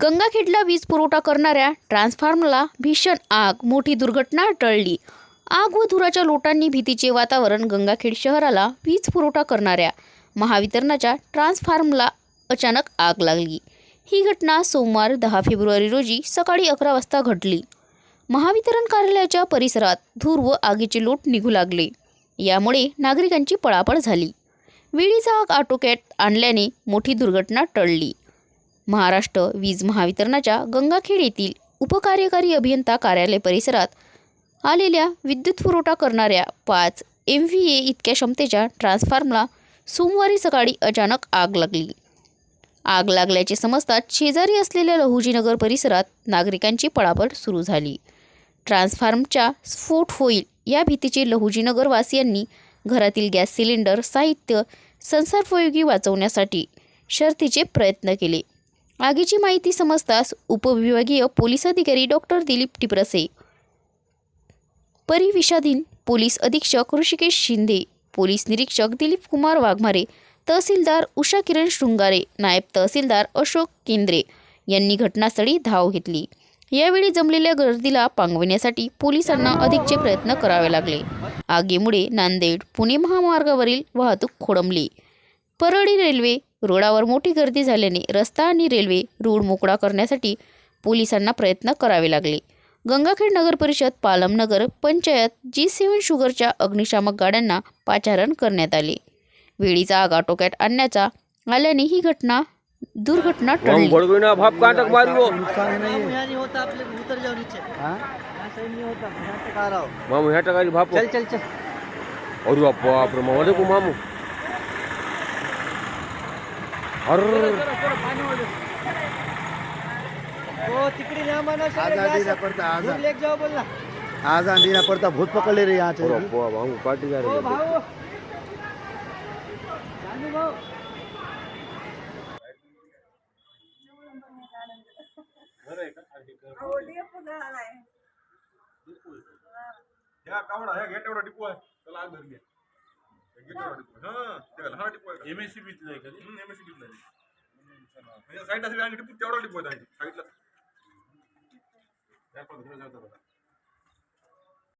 गंगाखेडला वीज पुरवठा करणाऱ्या ट्रान्सफॉर्मरला भीषण आग मोठी दुर्घटना टळली. आग व धुराच्या लोटांनी भीतीचे वातावरण गंगाखेड शहराला वीज पुरवठा करणाऱ्या महावितरणाच्या ट्रान्सफॉर्मला अचानक आग लागली. ही घटना सोमवार दहा फेब्रुवारी रोजी सकाळी अकरा वाजता घडली. महावितरण कार्यालयाच्या परिसरात धूर व आगीचे लोट निघू लागले. यामुळे नागरिकांची पळापळ झाली. वेळीचा आग आटोक्यात आणल्याने मोठी दुर्घटना टळली. महाराष्ट्र वीज महावितरणाच्या गंगाखेड येथील उपकार्यकारी अभियंता कार्यालय परिसरात आलेल्या विद्युत पुरवठा करणाऱ्या पाच एम व्ही ए इतक्या क्षमतेच्या ट्रान्सफॉर्मला सोमवारी सकाळी अचानक आग लागली. आग लागल्याचे समजताच शेजारी असलेल्या लहुजीनगर परिसरात नागरिकांची पळापळ सुरू झाली. ट्रान्सफॉर्मच्या स्फोट होईल या भीतीचे लहुजीनगरवासियांनी घरातील गॅस सिलेंडर साहित्य संसारोपयोगी वाचवण्यासाठी शर्थीचे प्रयत्न केले. आगीची माहिती समजताच उपविभागीय पोलीस अधिकारी डॉक्टर दिलीप टिपरसे परिविषाधीन पोलीस अधीक्षक ऋषिकेश शिंदे पोलीस निरीक्षक दिलीप कुमार वाघमारे तहसीलदार उषा किरण शृंगारे नायब तहसीलदार अशोक केंद्रे यांनी घटनास्थळी धाव घेतली. यावेळी जमलेल्या गर्दीला पांगविण्यासाठी पोलिसांना अधिकचे प्रयत्न करावे लागले. आगीमुळे नांदेड पुणे महामार्गावरील वाहतूक खोळंबली परळी रेल्वे रोडावर मोठी गर्दी झाल्याने रस्ता आणि रेल्वे रोड मोकळा करण्यासाठी पोलिसांना प्रयत्न करावे लागले. गंगाखेड नगर परिषद पालमनगर पंचायत जी सेवन शुगरच्या अग्निशामक गाड्यांना पाचारण करण्यात आले. वेळीचा आगाटोक्यात आणण्याचा आल्याने ही घटना दुर्घटना टळली. भड़गोना भाप कहाँ तक मारियो मामू यहाँ नहीं होता आप लोग उतर जाओ नीचे यहाँ सही नहीं होता. यहाँ तक आ रहा हो मामू ह्या टकाची भाप चल चल चल. अरे बाप रे मामा देखो मामू. अरे वो तिकड़ी ना माना आजादी. ना पड़ता भूत पकड़ ले रहे यहाँ बाप मामू पार्टी जा ओ रहे ह्या कावडा ह्या तेवढा डिपो आहे. त्याला आग धरली आहे. डिपो आहे. हा ते लहान डिपो आहे एमएससी बीतला आहे कधी एमएससी बीतला म्हणजे साईडला सगळे आणि डिपो तेवढा डिपो आहे साईडला त्या पण बघा.